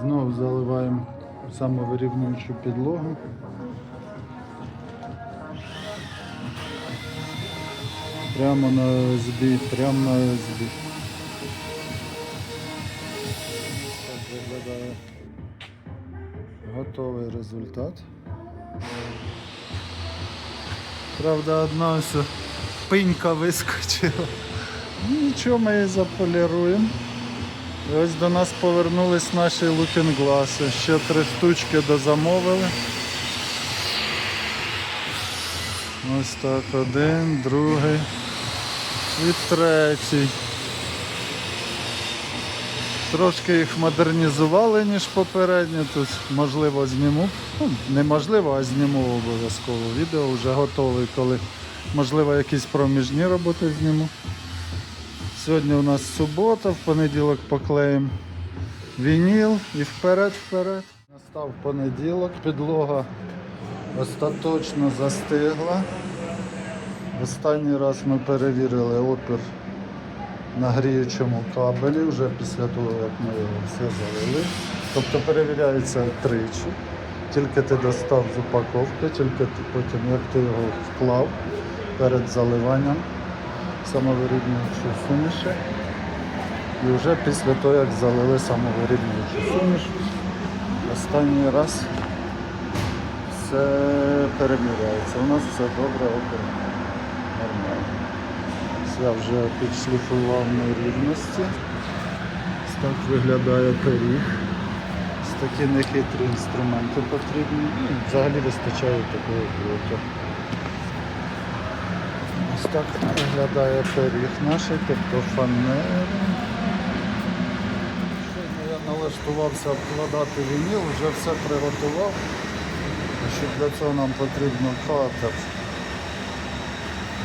Знову заливаємо самовирівнюючу підлогу. Прямо на ОСБ, прямо на ОСБ. Так виглядає готовий результат. Правда, одна ось пинька вискочила. Нічого, ми її заполіруємо. Ось до нас повернулись наші лукінгласи. Ще три штучки дозамовили. Ось так, один, другий і третій. Трошки їх модернізували, ніж попередні. Тут можливо зніму. Ну, неможливо, а зніму обов'язково відео. Вже готовий, коли можливо якісь проміжні роботи зніму. Сьогодні у нас субота, в понеділок поклеїмо вініл і вперед-вперед. Настав понеділок, підлога остаточно застигла. Останній раз ми перевірили опір на гріючому кабелі вже після того, як ми його все залили. Тобто перевіряється тричі. Тільки ти достав з упаковки, тільки потім, як ти його вклав перед заливанням самовиріднюючу суміші. І вже після того, як залили самовиріднюючу суміш, останній раз все переміряється. У нас все добре, опір нормально. Я вже підшліфував на рівності. Так виглядає пиріг. Ось такі нехитрі інструменти потрібні. Ну, Взагалі вистачає такого блока. Ось так виглядає пиріг наш, тобто. Щойно я налаштувався обкладати вініл, вже все приготував. Що для цього нам потрібно катер.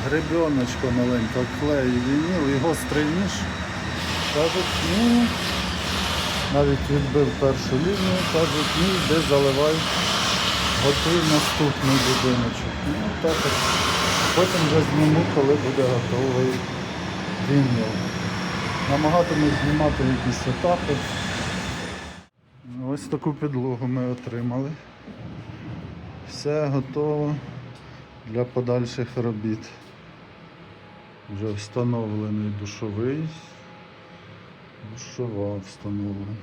Гребіночко маленько, клей, вініл і гострий ніж. Кажуть, ні. Навіть відбив першу лінію, кажуть, ні, де заливай. Готуй наступний будиночок. Ну, так. Потім вже зніму, коли буде готовий вініл. Намагатимусь знімати якісь етапи. Ось таку підлогу ми отримали. Все готово для подальших робіт. Вже встановлений душовий. Душова встановлена.